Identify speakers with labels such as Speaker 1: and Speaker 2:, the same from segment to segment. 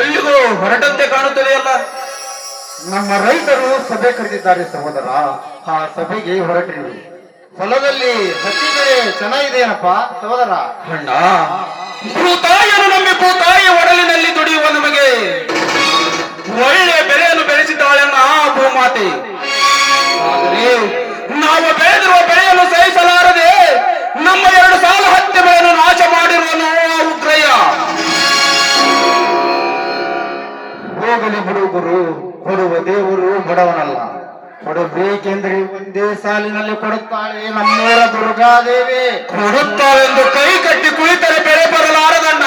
Speaker 1: ಎಲ್ಲಿಗೂ ಹೊರಟಂತೆ ಕಾಣುತ್ತದೆಯಲ್ಲ
Speaker 2: ನಮ್ಮ ರೈತರು ಸಭೆ ಕರೆದಿದ್ದಾರೆ ಸಹೋದರ. ಆ ಸಭೆಗೆ ಹೊರಟಿರುವುದು ಹೊಲದಲ್ಲಿ ಹತ್ತಿ ಬೆಳೆ ಚೆನ್ನಾಗಿದೆಯೇನಪ್ಪ ಸಹೋದರ?
Speaker 1: ಅಣ್ಣ ಭೂತಾಯಿಯನ್ನು ನಂಬಿ ಭೂತಾಯಿಯ ಒಡಲಿನಲ್ಲಿ ದುಡಿಯುವ ನಮಗೆ ಒಳ್ಳೆ ಬೆಳೆಯನ್ನು ಬೆಳೆಸಿದ್ದಾಳೆ ಆ ಭೂಮಾತೆ. ಆದರೆ ನಾವು ಬೆಳೆದಿರುವ ಬೆಳೆಯನ್ನು ಸಹಿಸಲಾರದೆ ನಮ್ಮ ಎರಡು ಸಾಲ ಹತ್ತಿ ಬೆಳೆಯನ್ನು ನಾಶ ಮಾಡಿರುವನು ಆ ಉಗ್ರಯ್ಯ.
Speaker 2: ಹೋಗಲಿ ಹುಡುಗರು ಕೊಡುವ ದೇವರು ಬಡವನಲ್ಲ. ಕೊಡಬೇಕೆಂದ್ರೆ ಒಂದೇ ಸಾಲಿನಲ್ಲಿ ಕೊಡುತ್ತಾಳೆ ನಮ್ಮೂರ ದುರ್ಗಾದೇವಿ.
Speaker 1: ಕೊಡುತ್ತಾಳೆಂದು ಕೈ ಕಟ್ಟಿ ಕುಳಿತರೆ ಬೆಳೆ ಬರಲಾರದಣ್ಣ.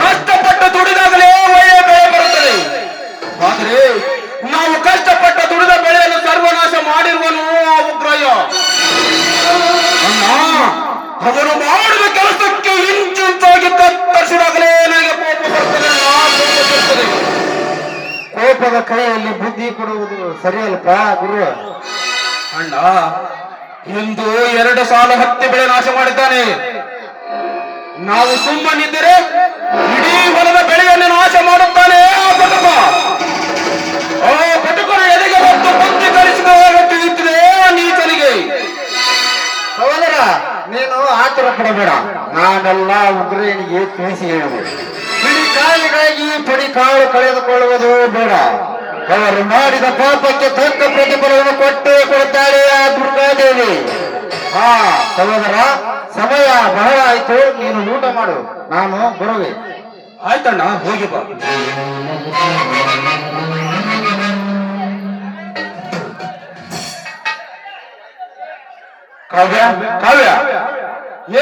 Speaker 1: ಕಷ್ಟಪಟ್ಟು ದುಡಿದಾಗಲೇ ಒಳ್ಳೆಯ ಬೆಳೆ ಬರುತ್ತದೆ. ಆದರೆ ನಾವು ಕಷ್ಟಪಟ್ಟ ದುಡಿದ ಬೆಳೆಯನ್ನು ಸರ್ವನಾಶ ಮಾಡಿರುವನು ಆ ಉಗ್ರಯ್ಯ. ಅವನು ಮಾಡಿದ ಕೆಲಸಕ್ಕೆ ಇಂಚಿಂಚಾಗಿ ತರಿಸಿದಾಗಲೇ ನನಗೆ ಕೋಪ ಬರ್ತದೆ.
Speaker 2: ಕೋಪದ ಕೈಯಲ್ಲಿ ಬುದ್ಧಿ ಕೊಡುವುದು ಸರಿಯಲ್ಪ ಗುರು?
Speaker 1: ಅಣ್ಣ ಇಂದು ಎರಡು ಸಾಲ ಹತ್ತಿ ಬೆಳೆ ನಾಶ ಮಾಡಿದ್ದಾನೆ. ನಾವು ಸುಮ್ಮನಿದ್ದರೆ ಇಡೀ ಹೊಲದ ಬೆಳೆಯನ್ನು ನಾಶ ಮಾಡುತ್ತಾನೆ ಆ ಪಟುಕ. ಆ ಪಟುಕನ ಎದೆಗೆ ಹೊತ್ತು ಬುದ್ಧಿ ಕಲಿಸಿದ ತಿಳಿಯುತ್ತದೆ ಆ ನೀಚನಿಗೆ.
Speaker 2: ಸಹೋದರ ನೀನು ಆತುರ ಪಡಬೇಡ. ನಾನೆಲ್ಲ ಉಗ್ರೇನಿಗೆ ತಿಳಿಸಿ ಹೇಳುವುದು ಬಿಳಿ ಕಾಲಿಗಾಗಿ ಪಡಿ ಕಾಳು ಕಳೆದುಕೊಳ್ಳುವುದು ಬೇಡ. ಅವರು ಮಾಡಿದ ಪಾಪಕ್ಕೆ ತಕ್ಕ ಪ್ರತಿಫಲವನ್ನು ಕೊಟ್ಟೇ ಕೊಡುತ್ತಾಳೆ ಆ ದುರ್ಗಾದೇವಿ. ಹಾ ಸಹೋದರ ಸಮಯ ಬಹಳ ಆಯ್ತು ನೀನು ಊಟ ಮಾಡು. ನಾನು ಬರುವೆ.
Speaker 1: ಆಯ್ತಣ್ಣ ಹೋಗಿ ಬಾ. ಕಾವ್ಯ ಕಾವ್ಯ.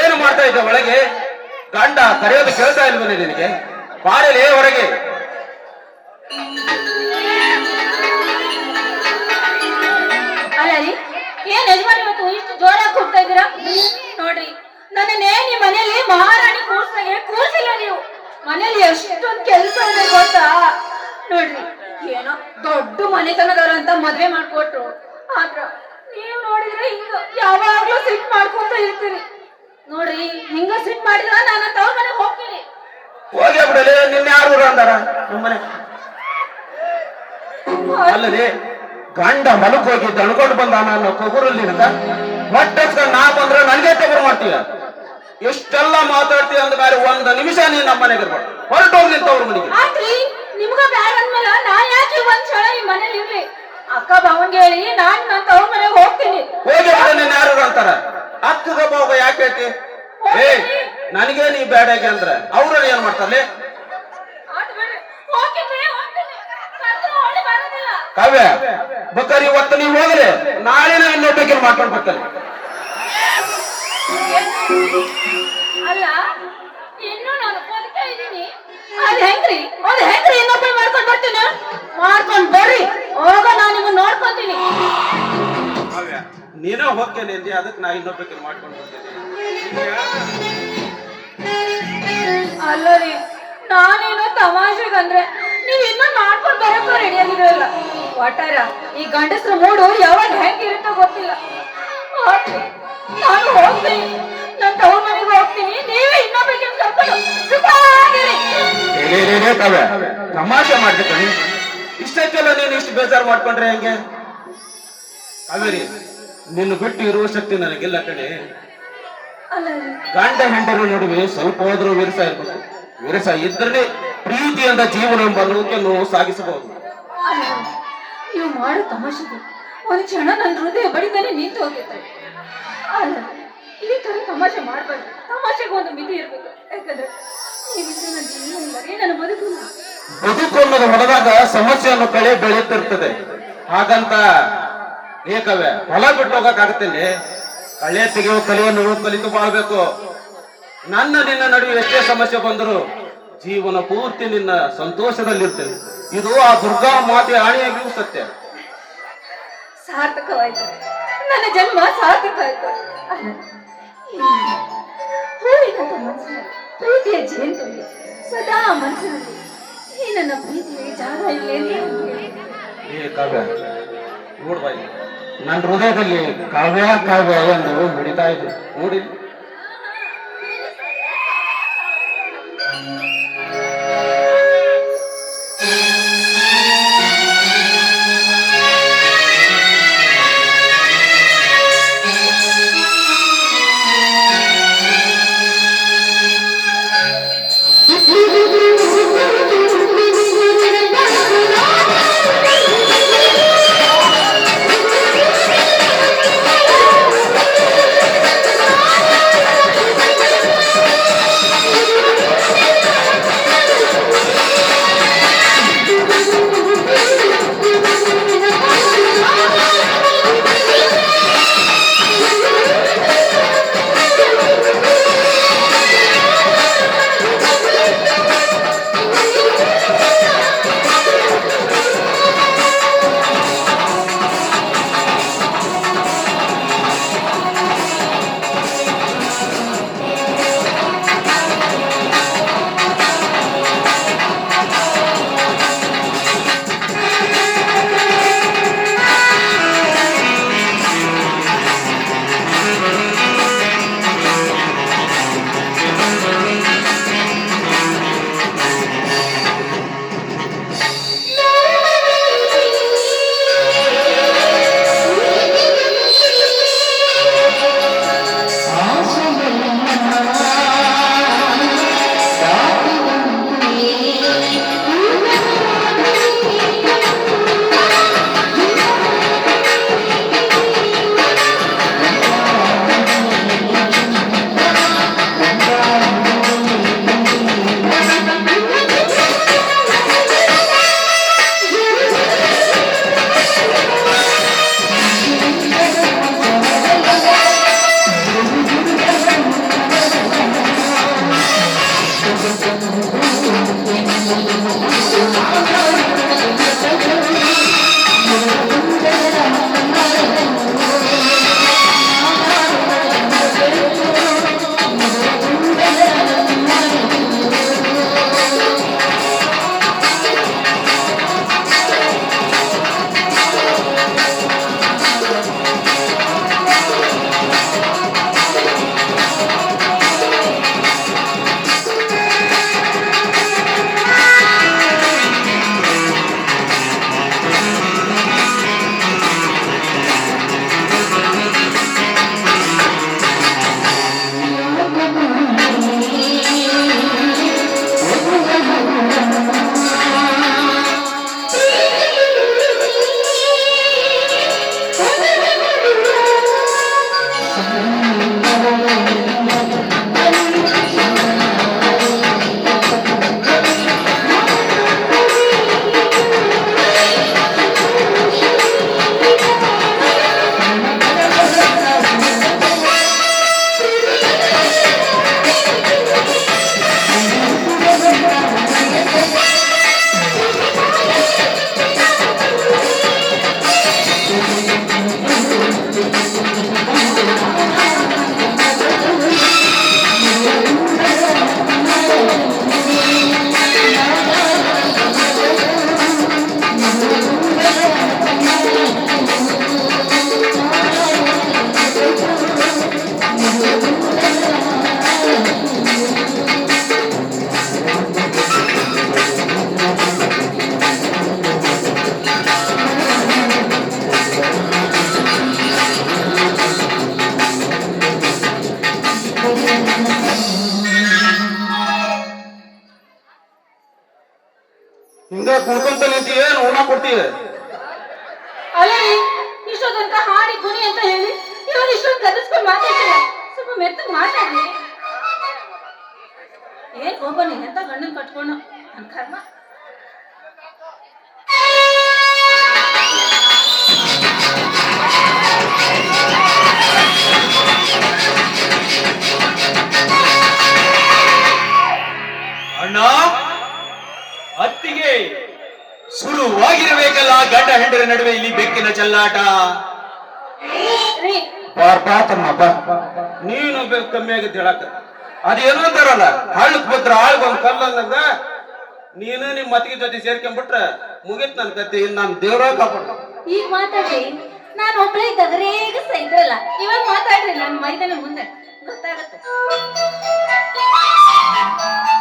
Speaker 1: ಏನು ಮಾಡ್ತಾ ಇದ್ದ ಒಳಗೆ? ಗಂಡ ಕರೆಯೋದು ಕೇಳ್ತಾ ಇಲ್ವೇ ನಿನಗೆ? ಬಾರಲೇ, ಹೊರಗೆ.
Speaker 3: ಏನ್ ಯಜಮಾನ್ ಇವತ್ತು ಇಷ್ಟು ಜೋರಾಗಿ ಕೂಗ್ತಾ ಇದ್ದೀರಾ? ನೋಡ್ರಿ, ನನ್ನನ್ನೇ ನಿಮ್ ಮನೇಲಿ ಮಹಾರಾಣಿ ಕೂರ್ಸಾಗೆ ಕೂರ್ಸಿಲ್ಲ ನೀವು. ಮನೇಲಿ ಎಷ್ಟೊಂದ್ ಕೆಲಸ ಇದೆ ಗೊತ್ತಾ? ನೋಡ್ರಿ, ಏನೋ ದೊಡ್ಡ ಮನೆತನದವ್ರು ಅಂತ ಮದ್ವೆ ಮಾಡ್ಕೊಟ್ರು. ಆದ್ರ ನೀವ್ ನೋಡಿದ್ರೆ ಹಿಂಗ ಯಾವಾಗ್ಲೂ ಸಿಟ್ ಮಾಡ್ಕೊಂತ ಇರ್ತೀರಿ ನೋಡ್ರಿ, ಹಿಂಗ ಸಿಟ್ ಮಾಡಿದ್ರ ನಾನು ತವ್ರ ಮನೆಗೆ ಹೋಗ್ತೀನಿ.
Speaker 1: ಹೋಗಿ ಬಿಡಲೇ ನಿನ್ನೆ ಯಾರು ಅಂದಾರ? ನಮ್ಮನೆ. ಅಲ್ಲದೆ ಗಂಡ ಮಲಕ್ ಹೋಗಿ ದಣ್ಕೊಂಡು ಬಂದ ಅನ್ನೋ ಅಂತ. ಹೊಟ್ಟೆಸ್ಕೊಂಡು ನಾ ಬಂದ್ರೆ ನನಗೆ ಕೊಬ್ಬರು ಮಾಡ್ತೀಯ? ಎಷ್ಟೆಲ್ಲ ಮಾತಾಡ್ತೀಯ ಅಂದ ಮೇಲೆ ಒಂದ್ ನಿಮಿಷ ನೀನ್ ನಮ್ಮ ಮನೆಗೆ ಇರ್ಬೇಡ. ಹೊರಟೋಗಿ ನಿಂತವ್ರ ಮನೆಗೆ.
Speaker 3: ನಿಮ್ಗ ಬ್ಯಾಡ ಅಂದ್ಮೇಲೆ ನಾ ಯಾಕೆ ಒಂದ್ ಈ ಮನೇಲಿ ಇರ್ಲಿ? ಅಕ್ಕ ಭಾವಂಗೆ ಹೇಳಿ ನಾನ್ ನನ್ ತವ್ರ ಮನೆಗೆ ಹೋಗ್ತೀನಿ.
Speaker 1: ಹೋಗಿ ನೀನ್ ಯಾರು ಅಂತಾರ? ಅಕ್ಕಗ ಹೋಗ ಯಾಕೆ ಐತಿ ಏ ನನಗೆ ನೀ ಬೇಡಾಗಿ ಅಂದ್ರ? ಅವ್ರ ಏನ್
Speaker 3: ಮಾಡ್ತಾರೆ.
Speaker 1: ಕಾವ್ಯ ಬಕರಿ ಇವತ್ತು ನೀವು ಹೋದ್ರೆ ನಾಳೆ ನಾ ಇನ್ನೊಬ್ಬಕ್ಕೆ ಮಾಡ್ಕೊಂಡು
Speaker 3: ಬರ್ತೀನಿ. ಮಾಡ್ಕೊಂಡ್ ಬರ್ರಿ. ಹೋಗ ನಾ ನೋಡ್ಕೊಂತೀನಿ.
Speaker 1: ನೀನೇ ಹೋಗ್ತೇನೆ ಅಂದಿ ಅದಕ್ಕೆ ನಾ ಇನ್ನೊಬ್ಬಕ್ಕೆ ಮಾಡ್ಕೊಂಡು ಬರ್ತೇನೆ.
Speaker 3: ನಾನೇನೋ ತಮಾಷೆಗಂದ್ರೆ ನೀವ್ ಇನ್ನೂ ಮಾಡ್ಕೊಂಡ್ ಬರಕ್ಕೂ ರೆಡಿ ಆಗಿರಲ್ಲ ಒಟ್ಟಾರ ಈ ಗಂಡಸ್ರ ಮೂಡು ಯಾವಾಗ ಹೆಂಗಿರುತ್ತೋ ಗೊತ್ತಿಲ್ಲ. ನಾನು ಹೋಗ್ತೀನಿ. ನನ್ ತವ್ರ ಮನೆಗೆ ಹೋಗ್ತೀನಿ. ನೀವೇ ಕರ್ಕೊಂಡು
Speaker 1: ಏ, ಏ, ಏ, ತಮಾಷೆ ಮಾಡ್ತೀನಿ ಇಷ್ಟಕ್ಕೆಲ್ಲ ನೀನು ಇಷ್ಟು ಬೇಜಾರು ಮಾಡ್ಕೊಂಡ್ರೆ ಹೆಂಗೆ? ಕಾವೇರಿ ನಿನ್ನ ಬಿಟ್ಟು ಇರುವ ಶಕ್ತಿ ನನಗಿಲ್ಲ ಕಣೆ. ಗಂಡ ಹೆಂಡರ ನಡುವೆ ಸ್ವಲ್ಪ ಹೋದ್ರೂ ವಿರಸ ಇರ್ಬೇಕು. ವಿರಸ ಇದ್ರೆ ಪ್ರೀತಿಯಿಂದ ಜೀವನ ಬರೋದಕ್ಕೆ ನೋವು ಸಾಗಿಸಬಹುದು.
Speaker 3: ನೀವು ಮಾಡೋ ತಮಾಷೆಗೆ ಒಂದು ಕ್ಷಣ ನನ್ನ ಹೃದಯ ಬಡಿದಾನೆ ನಿಂತು ಹೋಗುತ್ತೆ. ಅಲ್ಲ ಈ ತರ ತಮಾಷೆ ಮಾಡಬಾರ್ದು. ತಮಾಷೆಗೆ ಒಂದು ಮಿತಿ ಇರಬೇಕು. ಯಾಕಂದ್ರೆ ನನ್ನ ಬದುಕು.
Speaker 1: ಅನ್ನೋದು ಹೊಡೆದಾಗ ಸಮಸ್ಯೆಯನ್ನು ಕಳೆ ಬೆಳೆಯುತ್ತಿರ್ತದೆ ಹಾಗಂತ ಏಕವೇ ಹೊಲ ಬಿಟ್ಟು ಹೋಗಕ್ಕಾಗತ್ತಲ್ಲಿ ಕಳೆ ತೆಗೆಯುವ ಕಲೆಯನ್ನು ಕಲಿತು ಬಾಳ್ಬೇಕು. ನನ್ನ ನಿನ್ನ ನಡುವೆ ಎಷ್ಟೇ ಸಮಸ್ಯೆ ಬಂದರೂ ಜೀವನ ಪೂರ್ತಿ ನಿನ್ನ ಸಂತೋಷದಲ್ಲಿರ್ತೇನೆ. ಇದು ಆ ದುರ್ಗಾ ಮಾತೆ ಆಣೆಯಾಗಿಯೂ ಸತ್ಯ.
Speaker 3: ಸಾರ್ಥಕವಾಯ್ತು. ನನ್ನ ಜನ್ಮ ಸಾರ್ಥಕ ಆಯ್ತು ಅಲ್ಲ ಈ ಹೂವಿನಂತ ಮನಸ್ಸಿನಲ್ಲಿ ಪ್ರೀತಿಯ ಜೇನುತುಂಬಿ ಸದಾ ಮನಸ್ಸಿನಲ್ಲಿ ಈ ನನ್ನ ಜಾಗ ಇಲ್ಲ
Speaker 1: ಏ ಕಾವ್ಯ ನನ್ನ ಹೃದಯದಲ್ಲಿ ಕಾವ್ಯ ಕಾವ್ಯ ಎಂದು ಮಿಡಿತಾ ಇದೆ. ನೋಡಿ ಹಿಂಗ ಕುಣ್ಕೊಂತ ನಿಂತಿ ಏನ್ ಉಣ ಕೊಡ್ತೀಯ
Speaker 3: ಅಲ್ಲ ರೀ ಇಷ್ಟೊತ್ತು ತನಕ ಹಾಡಿ ಕುಣಿ ಅಂತ ಹೇಳಿ ಇವಾಗ ಇಷ್ಟೊಂದು ಗದರ್ಸ್ಕೊಂಡು ಮಾತಾಡ್ತಿಲ್ಲ ಸ್ವಲ್ಪ ಮೆತ್ತಗ್ ಮಾತಾಡ್ರಿ. ಏನ್ ಹೋಗ ನೀನ್ ಎಂತ ಗಂಡನ್ ಕಟ್ಕೊಂಡು? ನನ್ ಕರ್ಮ.
Speaker 4: ಅಣ್ಣ ಅತ್ತಿಗೆ ಶುರುವಾಗಿರಬೇಕಲ್ಲ ಗಂಡ ಹೆಂಡರ ನಡುವೆ ಇಲ್ಲಿ ಬೆಕ್ಕಿನ ಚೆಲ್ಲಾಟ.
Speaker 3: ರೀ
Speaker 1: ಬಾ. ತಮ್ಮ ಬಾ ನೀನು ಕಮ್ಮಿ ಆಗಿತ್ತು ಹೇಳಕ ಅದೇನೋ ಅಂತಾರಲ್ಲ, ಹಳ್ಳಕ್ ಬಿದ್ರ ಆಳ್ಗ ಒಂದ್ ಕಲ್ಲಂಗ ನೀನು ನಿಮ್ ಮತ್ತಿಗೆ ಜೊತೆ ಸೇರ್ಕೊಂಡ್ಬಿಟ್ರ ಮುಗಿತ್ ನನ್ ಕತೆ, ಇನ್ ನಾನ್ ದೇವ್ರ ಕಾಪಾಡ
Speaker 3: ಈಗ ಮಾತಾಡ್ರಿ. ನಾನು ಒಬ್ಳೆ ಗದರೇಗ ಇದ್ರಲ್ಲ, ಇವಾಗ ಮಾತಾಡ್ರಿ, ನನ್ ಮೈದಾನ ಮುಂದೆ. ಗೊತ್ತಾಗತ್ತೆ.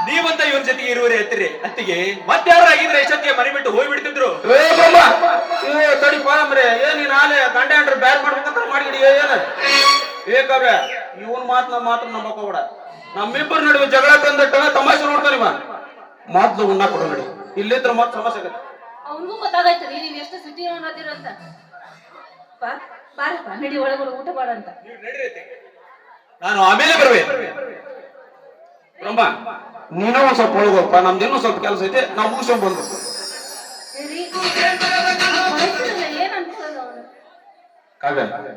Speaker 4: ನೀವಂತ ಇವನ್ ಜೊತೆಗೆ ಇರುವರೆ ಎತ್ತಿರಿ. ಅತ್ತಿಗೆ ಮತ್ತಾರಾಗಿದ್ರೆ ಎಷ್ಟೊತ್ತಿಗೆ ಮನೆ ಬಿಟ್ಟು
Speaker 1: ಹೋಗಿ ಬಿಡ್ತಿದ್ರು ತಡಿ ಪಾಂಬ್ರೆ ಏನ್ ನೀನ್ ಆಲೆ ಗಂಡ ಹೆಂಡ್ರ ಬ್ಯಾರ್ ಮಾಡ್ಬೇಕಂತ ಮಾಡಿಡಿ ಏನ? ಏಕವ್ಯ ಇವನ್ ಮಾತ್ ನಮ್ಮ ಮಾತ್ರ ನಂಬಕ್ ಹೋಗ್ಬೇಡ. ನಮ್ಮಿಬ್ಬರ ನಡುವೆ ಜಗಳ ತಂದಟ್ಟ ತಮಾಷೆ ನೋಡ್ತಾನೆ ಇವ ಮಾತ್ನ ಉಣ್ಣ ಕೊಡು ನೋಡಿ. ಇಲ್ಲಿದ್ರ ಮಾತ್ ಸಮಸ್ಯೆ ಆಗತ್ತೆ.
Speaker 3: ಅವನಿಗೂ ಗೊತ್ತಾಗೈತೆ ನೀವ್ ಎಷ್ಟು ಸಿಟಿ ಅನ್ನೋದಿರಂತ ಬಾ ಬಾರಪ್ಪ ನಡಿ ಒಳಗೊಳ ಊಟ ಮಾಡಂತ
Speaker 4: ನಾನು ಆಮೇಲೆ ಬರುವೆ.
Speaker 1: ನೀನೋ ಒಂದ್ ಸ್ವಲ್ಪ ಒಳಗೋಪ್ಪ ನಮ್ದು ಇನ್ನೂ ಸ್ವಲ್ಪ ಕೆಲಸ ಐತೆ ನಾವು ಮುಗಿಸ್ಕೊಂಡ್ ಬಂದು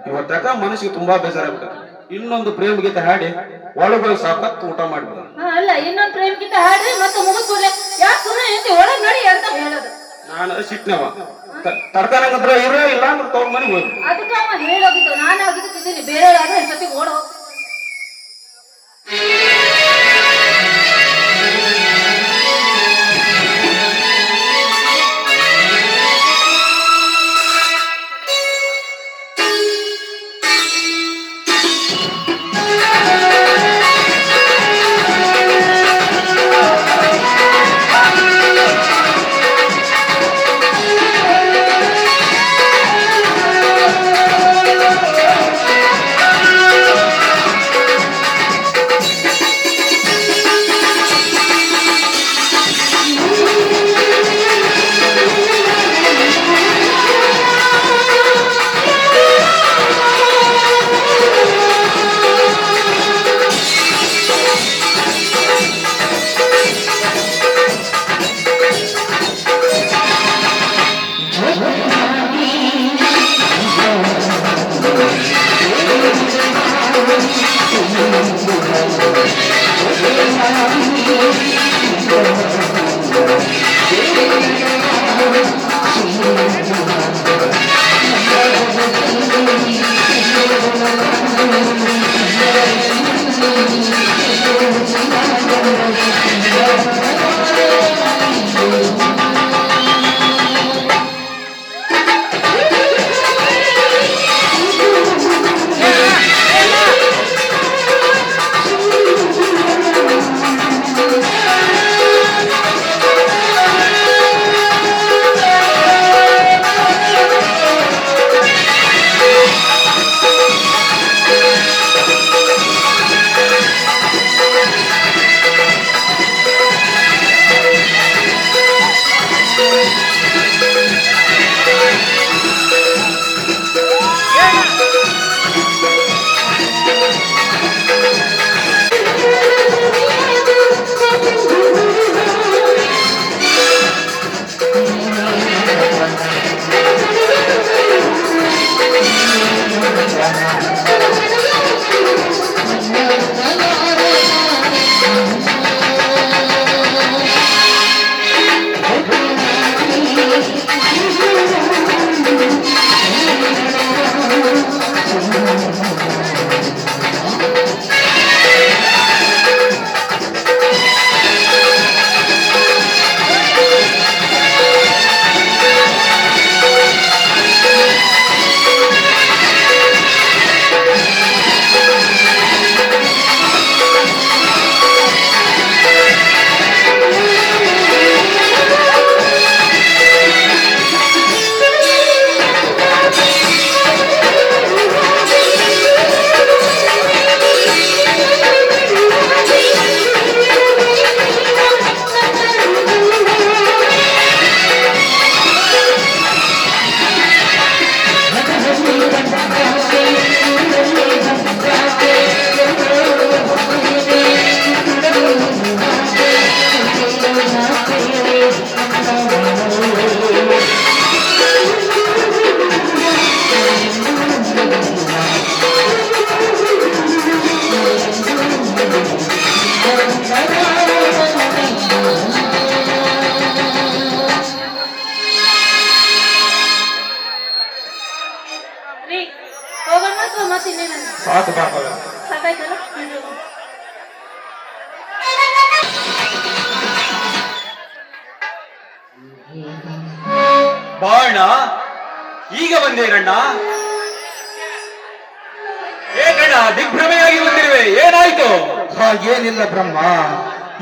Speaker 1: ಇವತ್ತಕ ಮನಸ್ಸಿಗೆ ತುಂಬಾ ಬೇಜಾರಾಗ್ತದೆ ಇನ್ನೊಂದು ಪ್ರೇಮ್ ಗೀತೆ ಹಾಡಿ ಒಳಗೋಗಿ ಸಾಕತ್ ಊಟ ಮಾಡ್ಬೋದು
Speaker 3: ಅಲ್ಲ ಇನ್ನೊಂದು ಪ್ರೇಮ್ ಗೀತೆ ಹಾಡ್ರಿ ಮತ್ತೆ ಮುಗಿಸ್ಕೊಡ್ಲೆ ಯಾಕೆ ಸುಮ್ಮನೆ ನಿಂತಿ ಒಳಗ್ ನೋಡಿ ಅಂತ ಹೇಳೋದು.
Speaker 1: ನಾನು ಸಿಟ್ನವ ಇರೋ ಇಲ್ಲ ಅಂದ್ರೆ ತವ್ರ ಮನೆಗೆ ಹೋಗಿ
Speaker 3: ಅದಕ್ಕೆ ಅವ ಹೇಳೋಗಿದ್ದು ನಾನು ಆಗಿದ್ದೀನಿ ಬೇರೆಯವ್ರಾದ್ರೆ ಸತಿ ಓಡ್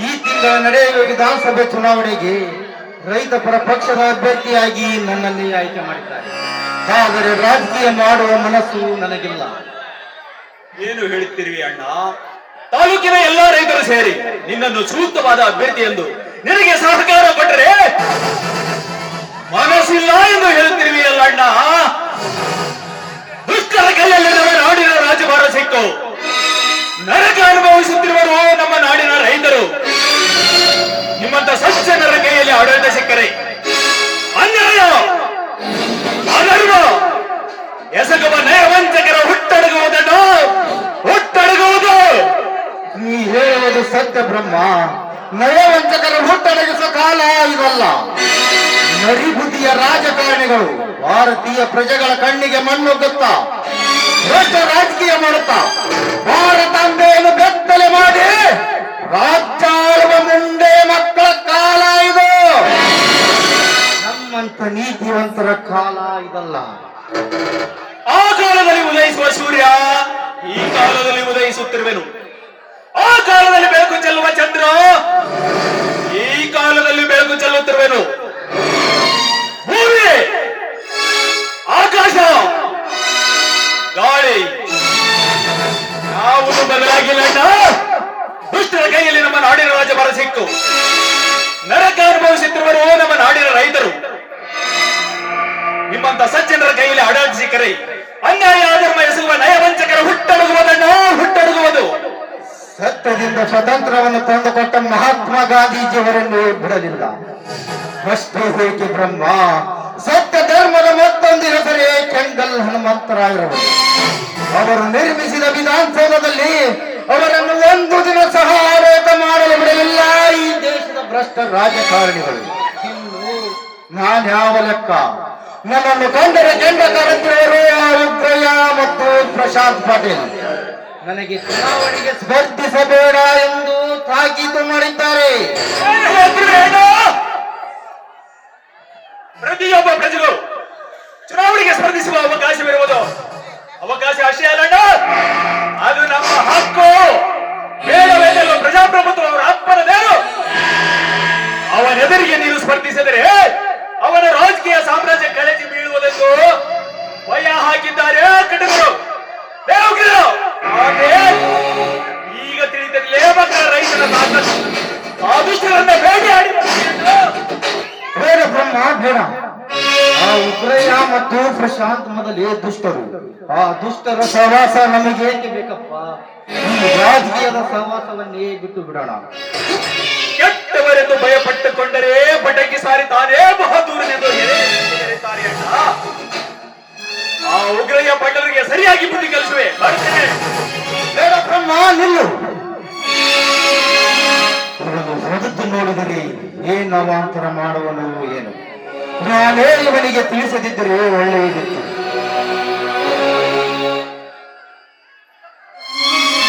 Speaker 2: ಈ ತಿಂಗಳ ನಡೆಯುವ ವಿಧಾನಸಭೆ ಚುನಾವಣೆಗೆ ರೈತ ಪರ ಪಕ್ಷದ ಅಭ್ಯರ್ಥಿಯಾಗಿ ನನ್ನಲ್ಲಿ ಆಯ್ಕೆ ಮಾಡಿದ್ದಾರೆ. ಆದರೆ ರಾಜಕೀಯ ಮಾಡುವ ಮನಸ್ಸು ನನಗಿಲ್ಲ.
Speaker 4: ಏನು ಹೇಳುತ್ತಿರುವಿ ಅಣ್ಣ? ತಾಲೂಕಿನ ಎಲ್ಲಾ ರೈತರು ಸೇರಿ ನಿನ್ನನ್ನು ಸೂಕ್ತವಾದ ಅಭ್ಯರ್ಥಿ ಎಂದು ನಿನಗೆ ಸಹಕಾರ ಕೊಟ್ಟರೆ ಮನಸ್ಸಿಲ್ಲ ಎಂದು ಹೇಳುತ್ತಿರುವಿಯಲ್ಲ ಅಣ್ಣ? ದುಷ್ಟರ ಕೈಯಲ್ಲಿ ನಾಡಿನ ರಾಜಭಾರ ಸಿಕ್ಕು. ನರಕ ಅನುಭವಿಸುತ್ತಿರುವರು ನಮ್ಮ ನಾಡಿನ ರೈತರು. ನಿಮ್ಮಂತ ಸಜ್ಜನರ ಕೈಯಲ್ಲಿ ಆಡಳಿತ ಸಿಕ್ಕರೆ. ಅನ್ಯಾಯ! ಅಧರ್ಮ! ಎಸಗುವ ನಯವಂಚಕರ ಹುಟ್ಟಡಗುವುದನ್ನು ಹುಟ್ಟಡಗುವುದು!
Speaker 2: ನೀ ಹೇಳುವುದು ಸತ್ಯ ಬ್ರಹ್ಮ. ನಯವಂಚಕರ ಹುಟ್ಟಡಗಿಸುವ ಕಾಲ ಇದಲ್ಲ. ನರಿಬುದ್ಧಿಯ ರಾಜಕಾರಣಿಗಳು ಭಾರತೀಯ ಪ್ರಜೆಗಳ ಕಣ್ಣಿಗೆ ಮಣ್ಣೊಗ್ಗುತ್ತಾ ಭ್ರಷ್ಟ ರಾಜಕೀಯ ಮಾಡುತ್ತಾ? ಭಾರತಾಂಬೆಯನ್ನು ಬೆತ್ತಲೆ ಮಾಡಿ ರಾಜ್ಯಾಳುವ ಮುಂದೆ ಮಕ್ಕಳ ಕಾಲ ಇದು. ನಮ್ಮಂತ ನೀತಿವಂತರ ಕಾಲ ಇದಲ್ಲ.
Speaker 4: ಆ ಕಾಲದಲ್ಲಿ ಉದಯಿಸುವ ಸೂರ್ಯ ಈ ಕಾಲದಲ್ಲಿ ಉದಯಿಸುತ್ತಿರುವೆನು. ಆ ಕಾಲದಲ್ಲಿ ಬೆಳಕು ಚೆಲ್ಲುವ ಚಂದ್ರ ಈ ಕಾಲದಲ್ಲಿ ಬೆಳಕು ಚೆಲ್ಲುತ್ತಿರುವೆನು. ಗಾಳಿ. ಯಾವುದು ಬದಲಾಗಿಲ್ಲ. ದುಷ್ಟರ ಕೈಯಲ್ಲಿ ನಮ್ಮ ನಾಡಿನ ರಾಜ ಬರ ಸಿಕ್ಕು. ನರಕ ಅನುಭವಿಸುತ್ತಿರುವರು ನಮ್ಮ ನಾಡಿನ ರೈತರು. ನಿಮ್ಮಂತ ಸಜ್ಜನರ ಕೈಯಲ್ಲಿ ಅಡಾಜ್ ಸಿಕ್ಕರೆ ಅನ್ಯಾಯ ಅಧರ್ಮ ಎಸಗುವ ನಯವಂಚಕರ ಹುಟ್ಟಡಗುವುದನ್ನು ಹುಟ್ಟಡಗುವುದು.
Speaker 2: ಸತ್ಯದಿಂದ ಸ್ವತಂತ್ರವನ್ನು ತಂದುಕೊಟ್ಟ ಮಹಾತ್ಮ ಗಾಂಧೀಜಿಯವರನ್ನು ಬಿಡಲಿಲ್ಲ. ಹೇಗೆ ಬ್ರಹ್ಮ? ಸತ್ಯ ಹೆಸರೇ ಕೆಂಗಲ್ ಹನುಮಂತರಾಗಿರಬಹುದು ಅವರು ನಿರ್ಮಿಸಿದ ವಿಧಾನಸೌಧದಲ್ಲಿ ಅವರನ್ನು ಒಂದು ದಿನ ಸಹ ಆರೋಪ ಮಾಡಲು ಬಿಡಲಿಲ್ಲ. ಈ ದೇಶದ ಭ್ರಷ್ಟ ರಾಜಕಾರಣಿಗಳು. ನಾನು ನಾನ್ಯಾವ ಲೆಕ್ಕ? ನನ್ನನ್ನು ಕಂಡರೆ ಕಂಡ ಕರೆದಿರುವರು ಮತ್ತು ಪ್ರಶಾಂತ್ ಪಾಟೀಲ್. ನನಗೆ ಚುನಾವಣೆಗೆ ಸ್ಪರ್ಧಿಸಬೇಡ ಎಂದು ತಾಕೀತು ಮಾಡಿದ್ದಾರೆ?
Speaker 4: ಪ್ರತಿಯೊಬ್ಬ ಪ್ರಜೆಗಳು ಸ್ಪರ್ಧಿಸುವ ಅವಕಾಶವಿರುವುದು ಅವಕಾಶ ಅಷ್ಟೇ ಅಲ್ಲಣ್ಣ ಅದು ನಮ್ಮ ಹಕ್ಕು. ಬೇಡವೆನ್ನಲು ಪ್ರಜಾಪ್ರಭುತ್ವ ಅವರ ಅಪ್ಪನದೇನು ಅವನೆದುರಿಗೆ ನೀವು ಸ್ಪರ್ಧಿಸಿದರೆ ಅವನ ರಾಜಕೀಯ ಸಾಮ್ರಾಜ್ಯ ಕಳೆಸಿ ಬೀಳುವುದಕ್ಕೂ ಭಯ ಹಾಕಿದ್ದಾರೆ ಕಟಕರು. ಈಗ ತಿಳಿದಿರಲೇ ಮಕ್ಕಳ ರೈತರ ಸಾಧನ ಆ ದುಷ್ಟರನ್ನ ಭೇಟಿಯಾಡಿ ಬಂದಿದ್ದು.
Speaker 2: ಬೇಡ ಬ್ರಹ್ಮ, ಬೇಡ. ಆ ಉಗ್ರಯ್ಯ ಮತ್ತು ಪ್ರಶಾಂತ್ ಮೊದಲೇ ದುಷ್ಟರು. ಆ ದುಷ್ಟರ ಸಹವಾಸ ನಮಗೆ ಏಕೆ ಬೇಕಪ್ಪ? ರಾಜಕೀಯದ ಸಹವಾಸವನ್ನೇ ಬಿಟ್ಟು ಬಿಡೋಣ.
Speaker 4: ಕೆಟ್ಟವರೆಂದು ಭಯಪಟ್ಟುಕೊಂಡರೆ ಪಟಕಿ ಸಾರಿ ತಾನೇ ಎಳೆಯುತ್ತಾರೆ ಅಣ್ಣ? ಆ ಉಗ್ರಯ್ಯ ಪಟ್ಟರಿಗೆ ಸರಿಯಾಗಿ ಬುದ್ಧಿ ಕಲಿಸುವೆ.
Speaker 2: ಬೇಡ ಬ್ರಹ್ಮ ನಿಲ್ಲು. ನೋಡಿದರೆ ಏನು ಅವಾಂತರ ಮಾಡುವನು ಏನು. ನಾವೇ ಇವನಿಗೆ ತಿಳಿಸದಿದ್ದರೆ ಒಳ್ಳೆಯದಿತ್ತು.